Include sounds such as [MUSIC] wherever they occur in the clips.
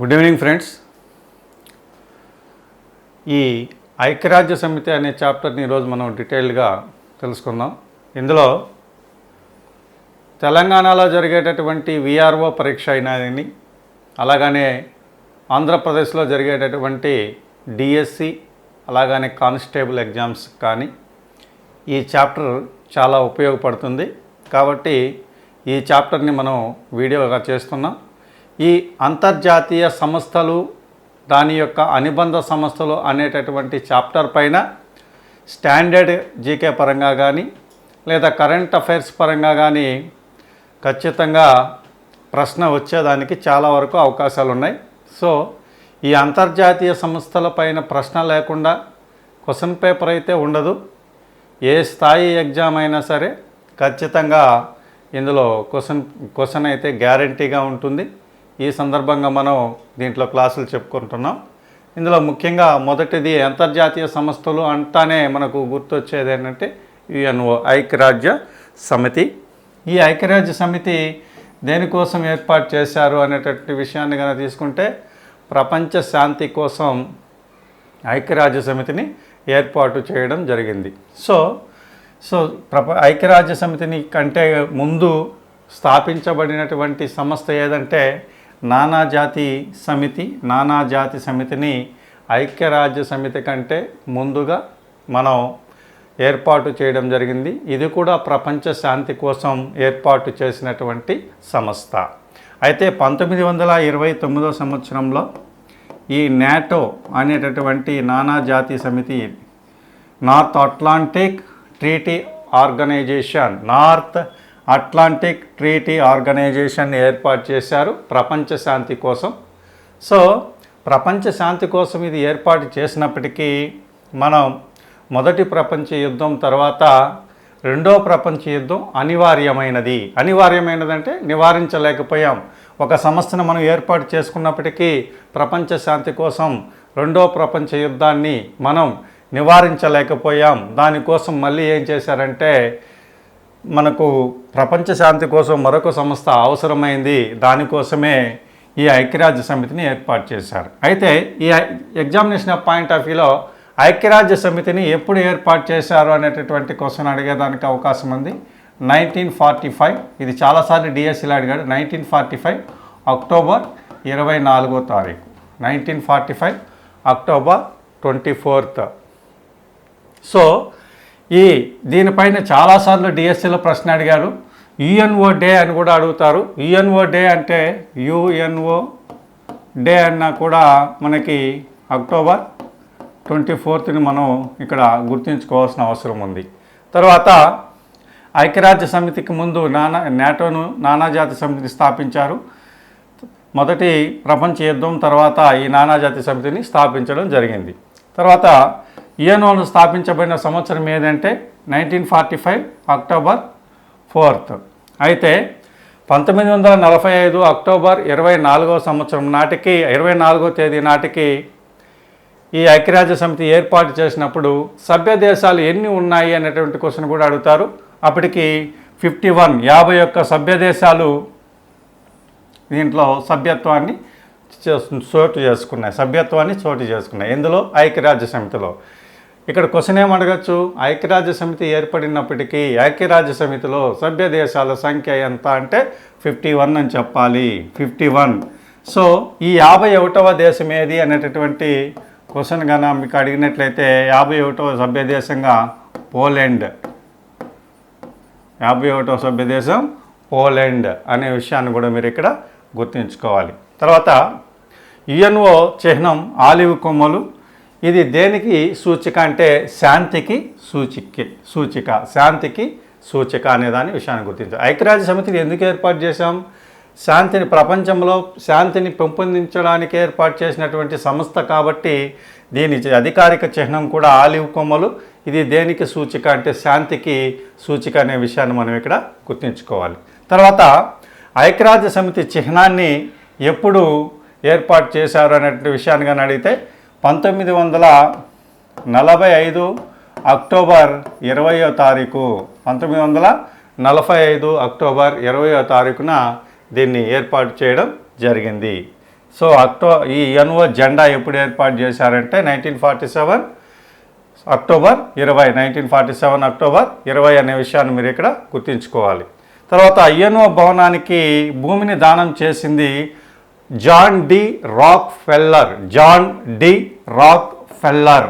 Good evening friends ఈ ఐక్యరాజ్య సమితి అనే చాప్టర్ని ఈరోజు మనం డీటెయిల్గా తెలుసుకుందాం. ఇందులో తెలంగాణలో జరిగేటటువంటి విఆర్ఓ పరీక్ష అయినని అలాగనే ఆంధ్రప్రదేశ్లో జరిగేటటువంటి డిఎస్సి అలాగనే కానిస్టేబుల్ ఎగ్జామ్స్ కానీ ఈ చాప్టర్ చాలా ఉపయోగపడుతుంది. కాబట్టి ఈ చాప్టర్ని మనం వీడియోగా చేస్తున్నాం. ఈ అంతర్జాతీయ సంస్థలు దాని యొక్క అనుబంధ సంస్థలు అనేటటువంటి చాప్టర్ పైన స్టాండర్డ్ జీకే పరంగా కానీ లేదా కరెంట్ అఫైర్స్ పరంగా కానీ ఖచ్చితంగా ప్రశ్న వచ్చేదానికి చాలా వరకు అవకాశాలు ఉన్నాయి సో ఈ అంతర్జాతీయ సంస్థల పైన ప్రశ్న లేకుండా క్వశ్చన్ పేపర్ అయితే ఉండదు. ఏ స్థాయి ఎగ్జామ్ అయినా సరే ఖచ్చితంగా ఇందులో క్వశ్చన్ క్వశ్చన్ అయితే గ్యారంటీగా ఉంటుంది. ఈ సందర్భంగా మనం దీంట్లో క్లాసులు చెప్పుకుంటున్నాం. ఇందులో ముఖ్యంగా మొదటిది అంతర్జాతీయ సంస్థలు అంటానే మనకు గుర్తొచ్చేది ఏంటంటే యుఎన్ఓ ఐక్యరాజ్య సమితి. ఈ ఐక్యరాజ్య సమితి దేనికోసం ఏర్పాటు చేశారు అనేటటువంటి విషయాన్ని కనుక తీసుకుంటే ప్రపంచ శాంతి కోసం ఐక్యరాజ్య సమితిని ఏర్పాటు చేయడం జరిగింది. సో సో ప్రప ఐక్యరాజ్య సమితిని కంటే ముందు స్థాపించబడినటువంటి సంస్థ ఏదంటే నానాజాతి సమితి నానాజాతి సమితిని ఐక్యరాజ్య సమితి కంటే ముందుగా మనం ఏర్పాటు చేయడం జరిగింది. ఇది కూడా ప్రపంచ శాంతి కోసం ఏర్పాటు చేసినటువంటి సంస్థ. అయితే పంతొమ్మిది వందల ఇరవై తొమ్మిదో సంవత్సరంలో ఈ నాటో అనేటటువంటి నానాజాతి సమితి north atlantic treaty organisation north atlantic treaty organisation ఏర్పాటు చేశారు ప్రపంచ శాంతి కోసం. సో ప్రపంచ శాంతి కోసం ఇది ఏర్పాటు చేసినప్పటికీ మనం మొదటి ప్రపంచ యుద్ధం తర్వాత రెండో ప్రపంచ యుద్ధం అనివార్యమైనది. అనివార్యమైనదంటే నివారించలేకపోయాం. ఒక సంస్థను మనం ఏర్పాటు చేసుకున్నప్పటికీ ప్రపంచ శాంతి కోసం రెండో ప్రపంచ యుద్ధాన్ని మనం నివారించలేకపోయాం. దానికోసం మళ్ళీ ఏం చేశారంటే మనకు ప్రపంచ శాంతి కోసం మరొక సంస్థ అవసరమైంది దానికోసమే ఈ ఐక్యరాజ్య సమితిని ఏర్పాటు చేశారు. అయితే ఈ ఎగ్జామినేషన్ ఆఫ్ పాయింట్ ఆఫ్ వ్యూలో ఐక్యరాజ్య సమితిని ఎప్పుడు ఏర్పాటు చేశారు అనేటటువంటి క్వశ్చన్ అడిగేదానికి అవకాశం ఉంది. నైన్టీన్ ఫార్టీ ఫైవ్ ఇది చాలాసార్లు డిఎస్సీలో అడిగాడు. నైన్టీన్ ఫార్టీ ఫైవ్ అక్టోబర్ ఇరవై నాలుగో తారీఖు. Nineteen forty five October twenty fourth. So ఈ దీనిపైన చాలాసార్లు డిఎస్సీలో ప్రశ్న అడిగారు. యుఎన్ఓ డే అని కూడా అడుగుతారు. యుఎన్ఓ డే అంటే యుఎన్ఓ డే అన్నా కూడా మనకి అక్టోబర్ ట్వంటీ ఫోర్త్ని మనం ఇక్కడ గుర్తుంచుకోవాల్సిన అవసరం ఉంది. తర్వాత ఐక్యరాజ్య సమితికి ముందు నానా నాటోను నానాజాతి సమితిని స్థాపించారు. మొదటి ప్రపంచ యుద్ధం తర్వాత ఈ నానాజాతి సమితిని స్థాపించడం జరిగింది. తర్వాత యుఎన్ఓను స్థాపించబడిన సంవత్సరం ఏదంటే nineteen forty five October fourth. అయితే పంతొమ్మిది వందల నలభై ఐదు అక్టోబర్ ఇరవై నాలుగో సంవత్సరం నాటికి ఇరవై నాలుగో తేదీ నాటికి ఈ ఐక్యరాజ్య సమితి ఏర్పాటు చేసినప్పుడు సభ్య దేశాలు ఎన్ని ఉన్నాయి అనేటువంటి క్వశ్చన్ కూడా అడుగుతారు. అప్పటికి ఫిఫ్టీ వన్ యాభై ఒక్క సభ్య దేశాలు దీంట్లో సభ్యత్వాన్ని చోటు చేసుకున్నాయి సభ్యత్వాన్ని చోటు చేసుకున్నాయి. ఇందులో ఐక్యరాజ్య సమితిలో ఇక్కడ క్వశ్చన్ ఏమడగచ్చు ఐక్యరాజ్య సమితి ఏర్పడినప్పటికీ ఐక్యరాజ్య సమితిలో సభ్య దేశాల సంఖ్య ఎంత అంటే ఫిఫ్టీ వన్ అని చెప్పాలి. Fifty one. సో ఈ యాభై ఒకటవ దేశం ఏది అనేటటువంటి క్వశ్చన్ కన్నా మీకు అడిగినట్లయితే యాభై ఒకటవ సభ్య దేశంగా పోలాండ్. యాభై ఒకటవ సభ్య దేశం పోలాండ్ అనే విషయాన్ని కూడా మీరు ఇక్కడ గుర్తుంచుకోవాలి. తర్వాత యుఎన్ఓ చిహ్నం ఆలివ్ కొమ్మలు ఇది దేనికి సూచిక అంటే శాంతికి సూచిక సూచిక శాంతికి సూచిక అనే దాని విషయాన్ని గుర్తించాలి ఐక్యరాజ్య సమితిని ఎందుకు ఏర్పాటు చేశాం? శాంతిని ప్రపంచంలో శాంతిని పెంపొందించడానికి ఏర్పాటు చేసినటువంటి సంస్థ కాబట్టి దీని అధికారిక చిహ్నం కూడా ఆలివ్ కొమ్మలు. ఇది దేనికి సూచిక అంటే శాంతికి సూచిక అనే విషయాన్ని మనం ఇక్కడ గుర్తుంచుకోవాలి. తర్వాత ఐక్యరాజ్య సమితి చిహ్నాన్ని ఎప్పుడు ఏర్పాటు చేశారు అనేటువంటి విషయాన్ని కానీ అడిగితే పంతొమ్మిది వందల నలభై ఐదు అక్టోబర్ ఇరవయో తారీఖు. పంతొమ్మిది వందల నలభై ఐదు అక్టోబర్ ఇరవయో తారీఖున దీన్ని ఏర్పాటు చేయడం జరిగింది. సో అక్టో ఈ ఎన్ఓ జెండా ఎప్పుడు ఏర్పాటు చేశారంటే నైన్టీన్ ఫార్టీ సెవెన్ అక్టోబర్ ఇరవై నైన్టీన్ ఫార్టీ సెవెన్ అక్టోబర్ ఇరవై అనే విషయాన్ని మీరు ఇక్కడ గుర్తుంచుకోవాలి. తర్వాత ఐఎన్ఓ భవనానికి భూమిని దానం చేసింది John D Rockefeller John D Rockefeller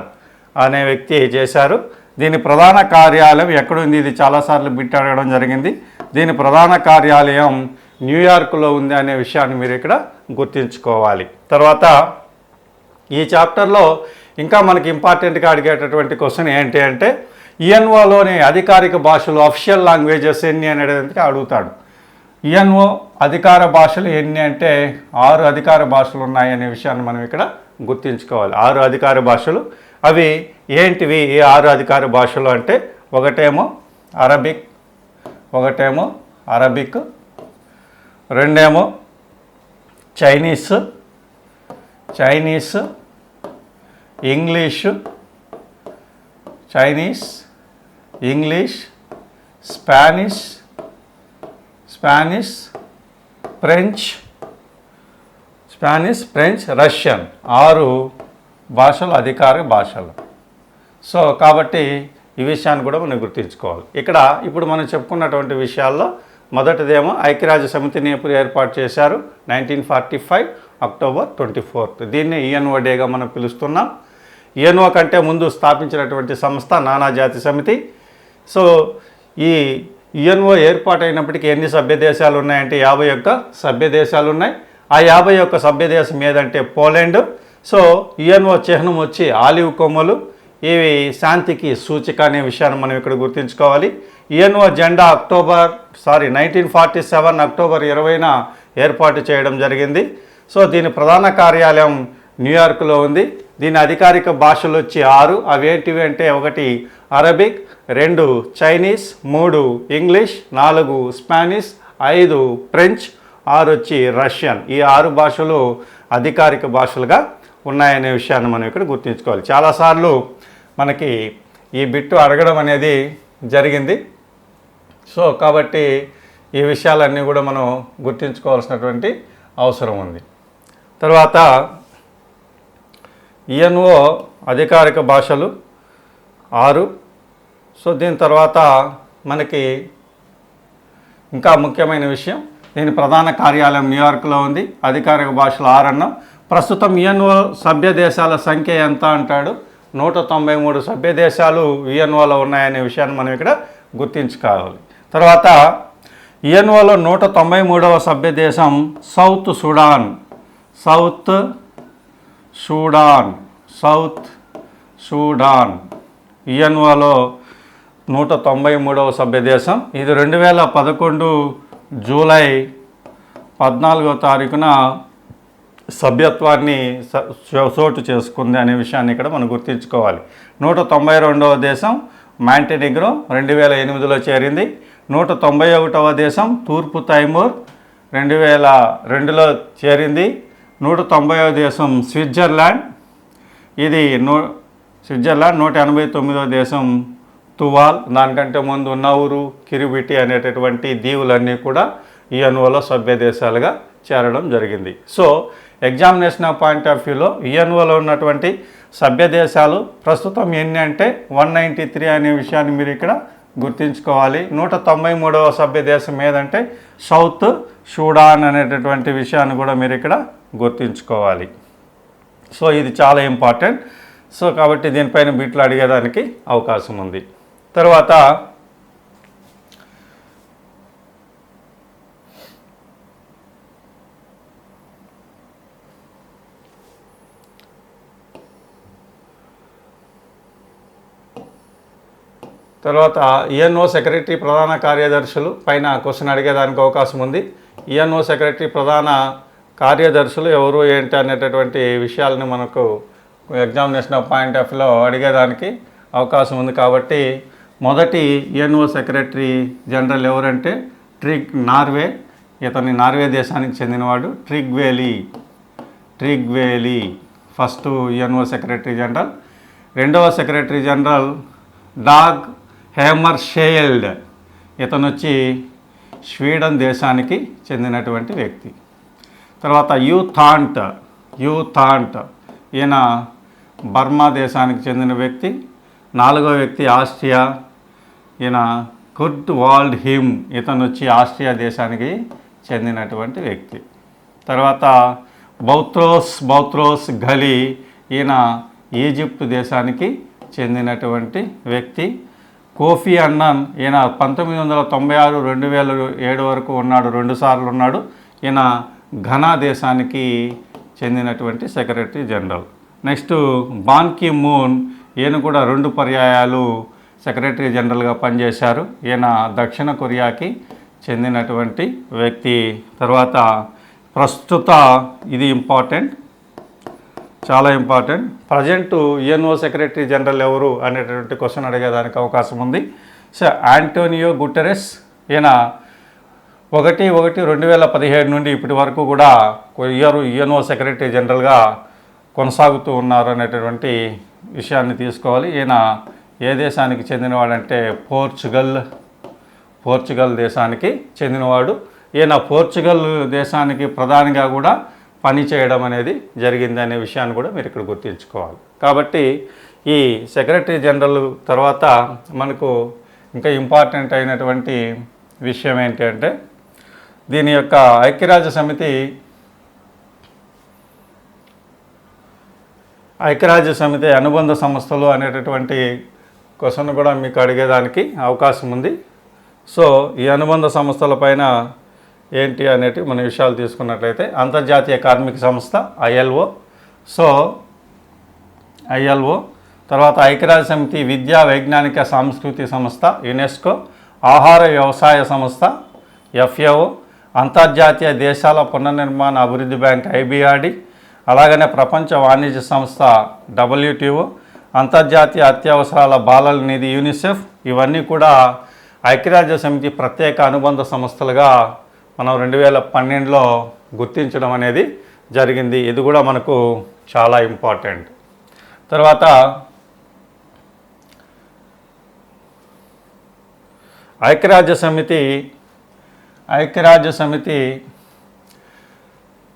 అనే వ్యక్తి చేశారు. దీని ప్రధాన కార్యాలయం ఎక్కడుంది? ఇది చాలాసార్లు బిట్ అడగడం జరిగింది. దీని ప్రధాన కార్యాలయం న్యూయార్క్లో ఉంది అనే విషయాన్ని మీరు ఇక్కడ గుర్తుంచుకోవాలి. తర్వాత ఈ చాప్టర్లో ఇంకా మనకి ఇంపార్టెంట్గా అడిగేటటువంటి క్వశ్చన్ ఏంటి అంటే ఈఎన్ఓలోని అధికారిక భాషలు అఫిషియల్ లాంగ్వేజెస్ ఎన్ని అనేది అడుగుతాడు. ఈఎన్ఓ అధికార భాషలు ఎన్ని అంటే ఆరు అధికార భాషలు ఉన్నాయనే విషయాన్ని మనం ఇక్కడ గుర్తుంచుకోవాలి. ఆరు అధికార భాషలు. అవి ఏంటివి? ఈ ఆరు అధికార భాషలు అంటే ఒకటేమో అరబిక్ ఒకటేమో Arabic రెండేమో Chinese Chinese English Chinese English Spanish Spanish French Spanish French Russian ఆరు భాషలు అధికారిక భాషలు. సో కాబట్టి ఈ విషయాన్ని కూడా మనం గుర్తుంచుకోవాలి. ఇక్కడ ఇప్పుడు మనం చెప్పుకున్నటువంటి విషయాల్లో మొదటిదేమో ఐక్యరాజ్య సమితిని ఎప్పుడు ఏర్పాటు చేశారు nineteen forty five October twenty fourth. దీన్ని ఈఎన్ఓ డేగా మనం పిలుస్తున్నాం. ఈఎన్ఓ కంటే ముందు స్థాపించినటువంటి సంస్థ నానాజాతి సమితి. సో ఈ యుఎన్ఓ ఏర్పాటైనప్పటికీ ఎన్ని సభ్య దేశాలు ఉన్నాయంటే యాభై ఒక్క సభ్య దేశాలు ఉన్నాయి ఆ యాభై ఒక్క సభ్య దేశం ఏదంటే పోలాండ్. సో యుఎన్ఓ చిహ్నం వచ్చి ఆలివ్ కొమ్మలు. ఇవి శాంతికి సూచిక అనే విషయాన్ని మనం ఇక్కడ గుర్తుంచుకోవాలి. యుఎన్ఓ జెండా October sorry nineteen forty seven October ఇరవైన ఏర్పాటు చేయడం జరిగింది. సో దీని ప్రధాన కార్యాలయం న్యూయార్క్లో ఉంది. దీని అధికారిక భాషలు వచ్చి ఆరు. అవి ఏంటివి అంటే ఒకటి అరబిక్ రెండు చైనీస్ మూడు ఇంగ్లీష్ నాలుగు స్పానిష్ ఐదు ఫ్రెంచ్ ఆరు వచ్చి రష్యన్. ఈ ఆరు భాషలు అధికారిక భాషలుగా ఉన్నాయనే విషయాన్ని మనం ఇక్కడ గుర్తుంచుకోవాలి. చాలాసార్లు మనకి ఈ బిట్టు అడగడం అనేది జరిగింది. సో కాబట్టి ఈ విషయాలన్నీ కూడా మనం గుర్తుంచుకోవాల్సినటువంటి అవసరం ఉంది. తర్వాత ఈఎన్ఓ అధికారిక భాషలు ఆరు. సో దీని తర్వాత మనకి ఇంకా ముఖ్యమైన విషయం దీని ప్రధాన కార్యాలయం న్యూయార్క్లో ఉంది. అధికారిక భాషలు ఆరు ప్రస్తుతం ఈఎన్ఓ సభ్య దేశాల సంఖ్య ఎంత అంటాడు? నూట తొంభై మూడు సభ్య దేశాలు ఈఎన్ఓలో ఉన్నాయనే విషయాన్ని మనం ఇక్కడ గుర్తించుకోవాలి. తర్వాత ఈఎన్ఓలో నూట తొంభై మూడవ సభ్య దేశం South Sudan. South Sudan South Sudan. ఇయన్వాలో నూట తొంభై మూడవ సభ్యదేశం. ఇది రెండు వేల పదకొండు జూలై పద్నాలుగో తారీఖున సభ్యత్వాన్ని స- చోటు చేసుకుంది అనే విషయాన్ని ఇక్కడ మనం గుర్తుంచుకోవాలి. నూట తొంభై రెండవ దేశం మాంటెనిగ్రో రెండు వేల ఎనిమిదిలో చేరింది. నూట తొంభై ఒకటవ దేశం తూర్పు తైమూర్ రెండు వేల రెండులో చేరింది. నూట తొంభైవ దేశం స్విట్జర్లాండ్. ఇది నూ స్విట్జర్లాండ్ నూట ఎనభై తొమ్మిదవ దేశం తువాల్. దానికంటే ముందు నౌరు కిరిబిటి అనేటటువంటి దీవులన్నీ కూడా ఈ అణువులో సభ్య దేశాలుగా చేరడం జరిగింది. సో ఎగ్జామినేషన్ పాయింట్ ఆఫ్ వ్యూలో ఈఎన్ఓలో ఉన్నటువంటి సభ్య దేశాలు ప్రస్తుతం ఎన్ని అంటే వన్ నైంటీ త్రీ అనే విషయాన్ని మీరు ఇక్కడ గుర్తుంచుకోవాలి. నూట తొంభై మూడవ సభ్య దేశం ఏదంటే సౌత్ సూడాన్ అనేటటువంటి విషయాన్ని కూడా మీరు ఇక్కడ గుర్తుంచుకోవాలి. సో ఇది చాలా ఇంపార్టెంట్. సో కాబట్టి దీనిపైన బీట్లు అడిగేదానికి అవకాశం ఉంది. తర్వాత తర్వాత ఈఎన్ఓ సెక్రటరీ ప్రధాన కార్యదర్శులు పైన క్వశ్చన్ అడిగేదానికి అవకాశం ఉంది. ఈఎన్ఓ సెక్రటరీ ప్రధాన కార్యదర్శులు ఎవరు ఏంటి అనేటటువంటి విషయాలని మనకు ఎగ్జామినేషన్ పాయింట్ ఆఫ్ అడిగేదానికి అవకాశం ఉంది కాబట్టి మొదటి ఎన్ఓ సెక్రటరీ జనరల్ ఎవరంటే ట్రిగ్ నార్వే ఇతని నార్వే దేశానికి చెందినవాడు Trygve Lie. Trygve Lie. First UNO secretary general. రెండవ సెక్రటరీ జనరల్ డాగ్ హేమర్ షేయల్డ్. ఇతను వచ్చి స్వీడన్ దేశానికి చెందినటువంటి వ్యక్తి. తర్వాత యూ థాంట్ యూ థాంట్ ఈయన బర్మా దేశానికి చెందిన వ్యక్తి. నాలుగో వ్యక్తి ఆస్ట్రియా. ఈయన కుడ్ వాల్డ్ హిమ్ ఇతను వచ్చి ఆస్ట్రియా దేశానికి చెందినటువంటి వ్యక్తి. తర్వాత బౌత్రోస్ బౌత్రోస్ గలీ ఈయన ఈజిప్ట్ దేశానికి చెందినటువంటి వ్యక్తి. కోఫీ అన్నన్ ఈయన పంతొమ్మిది వందల తొంభై ఆరు రెండు వేల ఏడు వరకు ఉన్నాడు రెండు సార్లు ఉన్నాడు. ఈయన ఘనా దేశానికి చెందినటువంటి సెక్రటరీ జనరల్. నెక్స్ట్ బాన్కి మూన్ ఈయన కూడా రెండు పర్యాయాలు సెక్రటరీ జనరల్గా పనిచేశారు. ఈయన దక్షిణ కొరియాకి చెందినటువంటి వ్యక్తి. తర్వాత ప్రస్తుత ఇది ఇంపార్టెంట్ చాలా important. Present UNO secretary general ఎవరు అనేటటువంటి క్వశ్చన్ అడిగేదానికి అవకాశం ఉంది. సో ఆంటోనియో గుటెరెస్ ఈయన ఒకటి ఒకటి రెండు వేల పదిహేడు నుండి ఇప్పటి వరకు కూడా ఇయర్ యుఎన్ఓ సెక్రటరీ జనరల్గా కొనసాగుతూ ఉన్నారు అనేటటువంటి విషయాన్ని తీసుకోవాలి. ఈయన ఏ దేశానికి చెందినవాడంటే పోర్చుగల్ పోర్చుగల్ దేశానికి చెందినవాడు. ఈయన పోర్చుగల్ దేశానికి ప్రధానిగా కూడా పని చేయడం అనేది జరిగింది అనే విషయాన్ని కూడా మీరు ఇక్కడ గుర్తుంచుకోవాలి. కాబట్టి ఈ సెక్రటరీ జనరల్ తర్వాత మనకు ఇంకా ఇంపార్టెంట్ అయినటువంటి విషయం ఏంటి అంటే దీని యొక్క ఐక్యరాజ్య సమితి ఐక్యరాజ్య సమితి అనుబంధ సంస్థలు అనేటటువంటి క్వశ్చన్ కూడా మీకు అడిగేదానికి అవకాశం ఉంది. సో ఈ అనుబంధ సంస్థల పైన ఏంటి అనేటి మన విషయాలు తీసుకున్నట్లయితే అంతర్జాతీయ కార్మిక సంస్థ ఐఎల్ఓ. So ILO. తర్వాత ఐక్యరాజ్య సమితి విద్యా వైజ్ఞానిక సాంస్కృతిక సంస్థ యునెస్కో. ఆహార వ్యవసాయ సంస్థ ఎఫ్ఏఓ. అంతర్జాతీయ దేశాల పునర్నిర్మాణ అభివృద్ధి బ్యాంక్ ఐబీఆర్డి అలాగనే ప్రపంచ వాణిజ్య సంస్థ డబ్ల్యూటీఓ అంతర్జాతీయ అత్యవసరాల బాలల నిధి యూనిసెఫ్ ఇవన్నీ కూడా ఐక్యరాజ్య సమితి ప్రత్యేక అనుబంధ సంస్థలుగా మనం రెండు వేల పన్నెండులో గుర్తించడం అనేది జరిగింది. ఇది కూడా మనకు చాలా ఇంపార్టెంట్. తర్వాత ఐక్యరాజ్య సమితి ఐక్యరాజ్య సమితి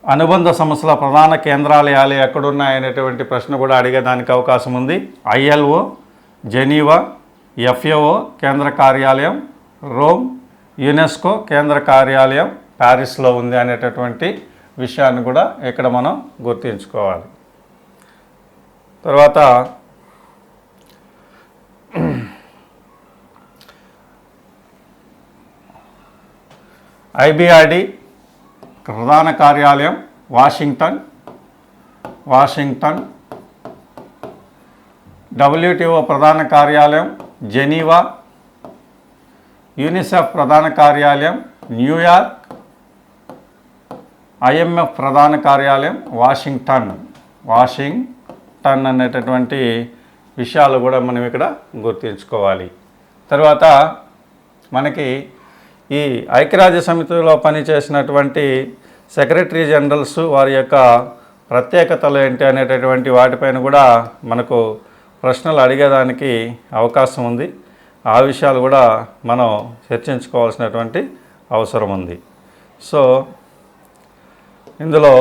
అనుబంధ సంస్థల ప్రధాన కేంద్రాలయాలు ఎక్కడున్నాయనేటువంటి ప్రశ్న కూడా అడిగేదానికి అవకాశం ఉంది. ఐఎల్ఓ జెనీవా ఎఫ్ఏఓ కేంద్ర కార్యాలయం రోమ్ యునెస్కో కేంద్ర కార్యాలయం ప్యారిస్లో ఉంది అనేటటువంటి విషయాన్ని కూడా ఇక్కడ మనం గుర్తుంచుకోవాలి. తర్వాత ఐబిఆర్డి ప్రధాన కార్యాలయం వాషింగ్టన్ వాషింగ్టన్. డబ్ల్యూటీఓ ప్రధాన కార్యాలయం జెనీవా. యూనిసెఫ్ ప్రధాన కార్యాలయం న్యూయార్క్. ఐఎంఎఫ్ ప్రధాన కార్యాలయం వాషింగ్టన్. వాషింగ్టన్ అనేటటువంటి విషయాలు కూడా మనం ఇక్కడ గుర్తుంచుకోవాలి. తర్వాత మనకి ఈ ఐక్యరాజ్య సమితిలో పనిచేసినటువంటి సెక్రటరీ జనరల్స్ వారి యొక్క ప్రత్యేకతలు ఏంటి అనేటటువంటి వాటిపైన కూడా మనకు ప్రశ్నలు అడిగేదానికి అవకాశం ఉంది. ఆ విషయాలు కూడా మనం చర్చించుకోవాల్సినటువంటి అవసరం ఉంది. సో ఇందులో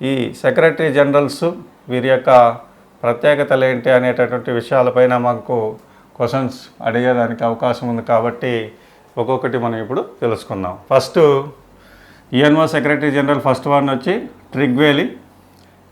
ఈ సెక్రటరీ జనరల్స్ వీరి యొక్క ప్రత్యేకతలు ఏంటి అనేటటువంటి విషయాలపైన మాకు క్వశ్చన్స్ అడిగేదానికి అవకాశం ఉంది. కాబట్టి ఒక్కొక్కటి మనం ఇప్పుడు తెలుసుకుందాం. First UNO secretary general first one వచ్చి ట్రిగ్వేలి.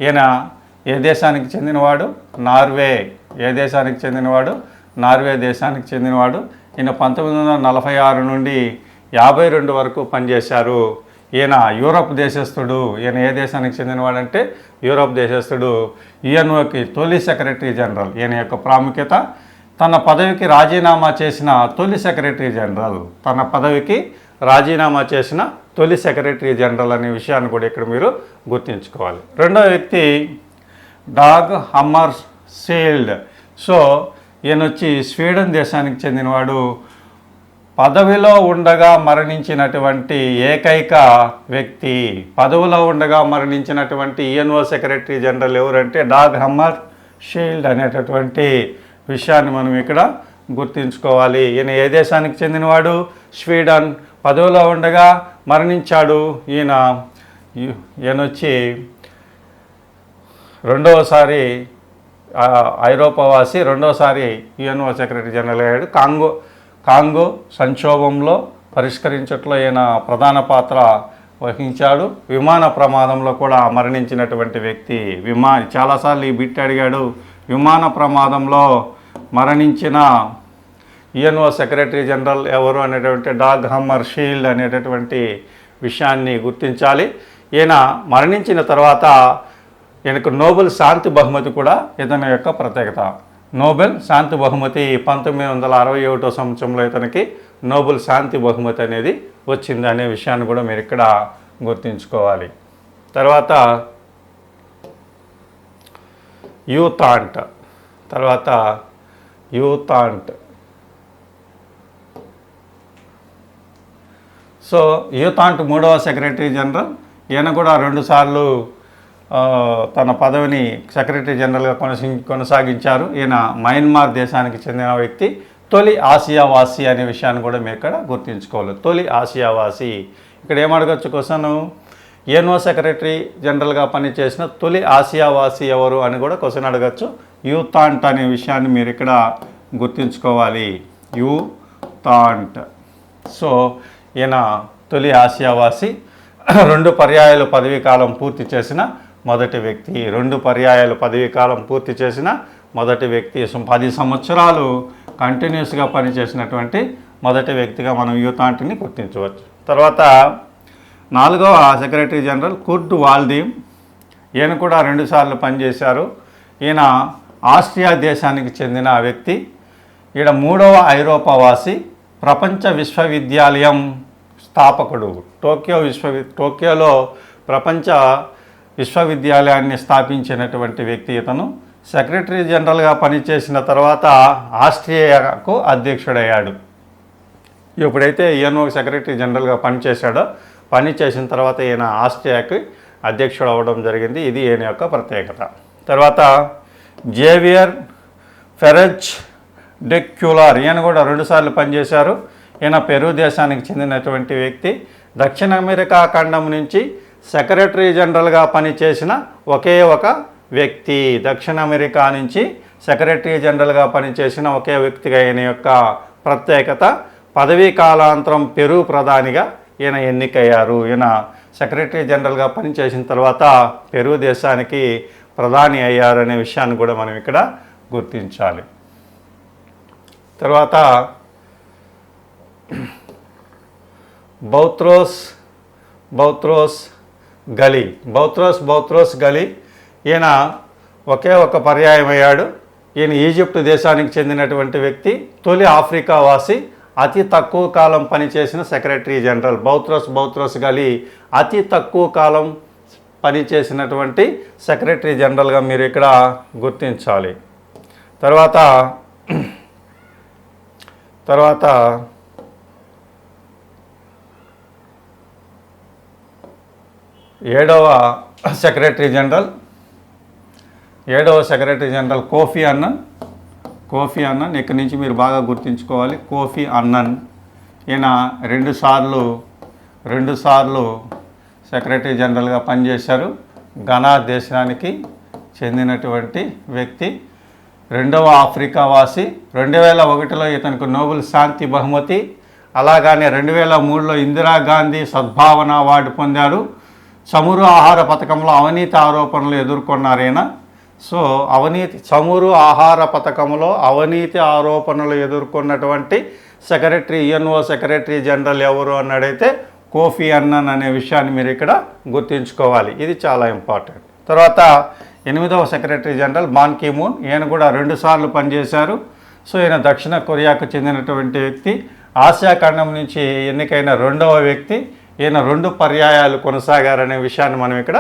ఈయన ఏ దేశానికి చెందినవాడు? నార్వే. ఏ దేశానికి చెందినవాడు? నార్వే దేశానికి చెందినవాడు. ఈయన పంతొమ్మిది వందల నలభై ఆరు నుండి యాభై రెండు వరకు పనిచేశారు. ఈయన యూరప్ దేశస్థుడు. ఈయన ఏ దేశానికి చెందినవాడంటే యూరప్ దేశస్థుడు. యుఎన్ఓకి తొలి సెక్రటరీ జనరల్. ఈయన యొక్క ప్రాముఖ్యత తన పదవికి రాజీనామా చేసిన తొలి సెక్రటరీ జనరల్ తన పదవికి రాజీనామా చేసిన తొలి సెక్రటరీ జనరల్ అనే విషయాన్ని కూడా ఇక్కడ మీరు గుర్తుంచుకోవాలి. రెండో వ్యక్తి డాగ్ హమ్మర్ సీల్డ్ సో ఈయన వచ్చి స్వీడన్ దేశానికి చెందినవాడు. పదవిలో ఉండగా మరణించినటువంటి ఏకైక వ్యక్తి. పదవిలో ఉండగా మరణించినటువంటి ఈఎన్ఓ సెక్రటరీ జనరల్ ఎవరంటే డాగ్ హమ్మర్ షీల్డ్ అనేటటువంటి విషయాన్ని మనం ఇక్కడ గుర్తుంచుకోవాలి. ఈయన ఏ దేశానికి చెందినవాడు? స్వీడన్. పదవిలో ఉండగా మరణించాడు ఈయన. ఈయన వచ్చి రెండవసారి ఐరోపావాసి రెండవసారి యుఎన్ఓ సెక్రటరీ జనరల్ అయ్యాడు. కాంగో కాంగో సంక్షోభంలో పరిష్కరించట్లో ఈయన ప్రధాన పాత్ర వహించాడు. విమాన ప్రమాదంలో కూడా మరణించినటువంటి వ్యక్తి విమా చాలాసార్లు ఈ బిట్ అడిగాడు. విమాన ప్రమాదంలో మరణించిన యుఎన్ఓ సెక్రటరీ జనరల్ ఎవరు అనేటువంటి డాగ్ హమ్మర్ షీల్డ్ అనేటటువంటి విషయాన్ని గుర్తించాలి. ఈయన మరణించిన తర్వాత ఈయనకు నోబెల్ శాంతి బహుమతి కూడా ఇతని యొక్క ప్రత్యేకత. నోబెల్ శాంతి బహుమతి పంతొమ్మిది వందల అరవై ఒకటో సంవత్సరంలో ఇతనికి నోబెల్ శాంతి బహుమతి అనేది వచ్చింది అనే విషయాన్ని కూడా మీరు ఇక్కడ గుర్తుంచుకోవాలి. తర్వాత యూతాంట్ తర్వాత యూతాంట్ సో యూతాంట్ మూడవ సెక్రటరీ జనరల్. ఈయన కూడా రెండుసార్లు తన పదవిని సెక్రటరీ జనరల్గా కొనసి కొనసాగించారు. ఈయన మయన్మార్ దేశానికి చెందిన వ్యక్తి. తొలి ఆసియావాసి అనే విషయాన్ని కూడా మీరు ఇక్కడ గుర్తుంచుకోవాలి. తొలి ఆసియావాసి. ఇక్కడ ఏమడగచ్చు క్వశ్చన్? ఏనో సెక్రటరీ జనరల్గా పనిచేసిన తొలి ఆసియావాసి ఎవరు అని కూడా క్వశ్చన్ అడగచ్చు. యూతాంట్ అనే విషయాన్ని మీరు ఇక్కడ గుర్తుంచుకోవాలి. యూతాంట్. సో ఈయన తొలి ఆసియావాసి రెండు పర్యాయాలు పదవీ కాలం పూర్తి చేసిన మొదటి వ్యక్తి. రెండు పర్యాయాలు పదవీ కాలం పూర్తి చేసిన మొదటి వ్యక్తి. పది సంవత్సరాలు కంటిన్యూస్గా పనిచేసినటువంటి మొదటి వ్యక్తిగా మనం యూతాంటిని గుర్తించవచ్చు. తర్వాత నాలుగవ సెక్రటరీ జనరల్ కుర్డ్ వాల్దీమ్. ఈయన కూడా రెండుసార్లు పనిచేశారు. ఈయన ఆస్ట్రియా దేశానికి చెందిన వ్యక్తి ఈడ మూడవ ఐరోపా వాసి ప్రపంచ విశ్వవిద్యాలయం స్థాపకుడు. టోక్యో విశ్వవి టోక్యోలో ప్రపంచ విశ్వవిద్యాలయాన్ని స్థాపించినటువంటి వ్యక్తి ఇతను. సెక్రటరీ జనరల్గా పనిచేసిన తర్వాత ఆస్ట్రియాకు అధ్యక్షుడయ్యాడు. ఎప్పుడైతే ఈయన సెక్రటరీ జనరల్గా పనిచేశాడో. పనిచేసిన తర్వాత ఈయన ఆస్ట్రియాకి అధ్యక్షుడు అవ్వడం జరిగింది. ఇది ఈయన యొక్క ప్రత్యేకత. తర్వాత జేవియర్ ఫెరజ్ డెక్యులార్ ఈయన కూడా రెండుసార్లు పనిచేశారు. ఈయన పెరు దేశానికి చెందినటువంటి వ్యక్తి. దక్షిణ అమెరికా ఖండం నుంచి సెక్రటరీ జనరల్గా పనిచేసిన ఒకే ఒక వ్యక్తి. దక్షిణ అమెరికా నుంచి సెక్రటరీ జనరల్గా పనిచేసిన ఒకే వ్యక్తిగా ఈయన యొక్క ప్రత్యేకత. పదవీ కాలాంతరం పెరు ప్రధానిగా ఈయన ఎన్నికయ్యారు. ఈయన సెక్రటరీ జనరల్గా పనిచేసిన తర్వాత పెరు దేశానికి ప్రధాని అయ్యారనే విషయాన్ని కూడా మనం ఇక్కడ గుర్తించాలి. తర్వాత బౌత్రోస్ బౌత్రోస్ గలీ బౌత్రోస్ బౌత్రోస్ గలీ. ఈయన ఒకే ఒక పర్యాయం అయ్యాడు. ఈయన ఈజిప్ట్ దేశానికి చెందినటువంటి వ్యక్తి తొలి ఆఫ్రికా వాసి అతి తక్కువ కాలం పనిచేసిన సెక్రటరీ జనరల్ బౌత్రోస్ బౌత్రోస్ గలీ. అతి తక్కువ కాలం పనిచేసినటువంటి సెక్రటరీ జనరల్గా మీరు ఇక్కడ గుర్తించాలి. తర్వాత తర్వాత ఏడవ సెక్రటరీ జనరల్ ఏడవ secretary general Kofi Annan Kofi Annan ఇక్కడి నుంచి మీరు బాగా గుర్తుంచుకోవాలి. Kofi Annan. ఈయన రెండుసార్లు రెండుసార్లు సెక్రటరీ జనరల్గా పనిచేశారు. ఘనా దేశానికి చెందినటువంటి వ్యక్తి. రెండవ ఆఫ్రికా వాసి రెండు వేల ఒకటిలో ఇతనికి నోబెల్ శాంతి బహుమతి. అలాగానే రెండు వేల మూడులో ఇందిరాగాంధీ సద్భావన అవార్డు పొందారు చమురు ఆహార పథకంలో అవినీతి ఆరోపణలు ఎదుర్కొన్నారు ఈయన. సో అవినీతి చమురు ఆహార పథకంలో అవినీతి ఆరోపణలు ఎదుర్కొన్నటువంటి సెక్రటరీ యుఎన్ఓ సెక్రటరీ జనరల్ ఎవరు అన్నాడైతే కోఫీ అన్నన్ అనే విషయాన్ని మీరు ఇక్కడ గుర్తుంచుకోవాలి. ఇది చాలా ఇంపార్టెంట్. తర్వాత ఎనిమిదవ సెక్రటరీ జనరల్ బాన్ కీమూన్ ఈయన కూడా రెండుసార్లు పనిచేశారు. సో ఈయన దక్షిణ కొరియాకు చెందినటువంటి వ్యక్తి. ఆసియా ఖండం నుంచి ఎన్నికైన రెండవ వ్యక్తి. ఈయన రెండు పర్యాయాలు కొనసాగారనే విషయాన్ని మనం ఇక్కడ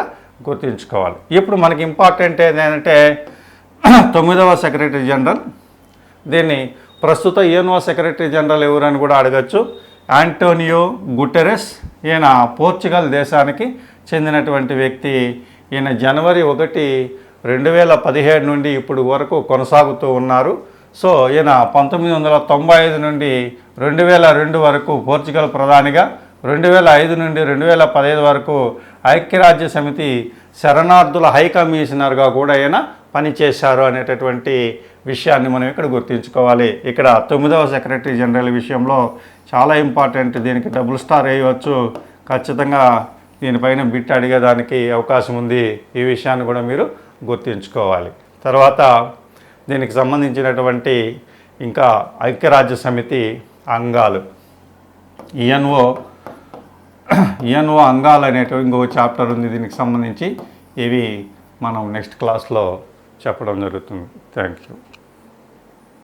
గుర్తుంచుకోవాలి. ఇప్పుడు మనకి ఇంపార్టెంట్ ఏంటంటే [CLEARS THROAT] తొమ్మిదవ సెక్రటరీ జనరల్. దీన్ని ప్రస్తుత యూనో సెక్రటరీ జనరల్ ఎవరని కూడా అడగచ్చు. ఆంటోనియో గుటెరెస్ ఈయన పోర్చుగల్ దేశానికి చెందినటువంటి వ్యక్తి. ఈయన జనవరి ఒకటి రెండు వేల పదిహేడు నుండి ఇప్పుడు వరకు కొనసాగుతూ ఉన్నారు. సో ఈయన పంతొమ్మిది వందల తొంభై ఐదు నుండి రెండు వేల రెండు వరకు పోర్చుగల్ ప్రధానిగా రెండు వేల ఐదు నుండి రెండు వేల పదహైదు వరకు ఐక్యరాజ్య సమితి శరణార్థుల హై కమిషనర్గా కూడా ఆయన పనిచేశారు అనేటటువంటి విషయాన్ని మనం ఇక్కడ గుర్తుంచుకోవాలి. ఇక్కడ తొమ్మిదవ సెక్రటరీ జనరల్ విషయంలో చాలా ఇంపార్టెంట్ దీనికి డబుల్ స్టార్ వేయవచ్చు. ఖచ్చితంగా దీనిపైన బిట్ అడిగేదానికి అవకాశం ఉంది. ఈ విషయాన్ని కూడా మీరు గుర్తుంచుకోవాలి. తర్వాత దీనికి సంబంధించినటువంటి ఇంకా ఐక్యరాజ్య సమితి అంగాలు. ఈఎన్ఓ ఈఎన్ఓ అంగాలు అనేటివి ఇంకో చాప్టర్ ఉంది దీనికి సంబంధించి. ఇవి మనం నెక్స్ట్ క్లాస్లో చెప్పడం జరుగుతుంది. Thank you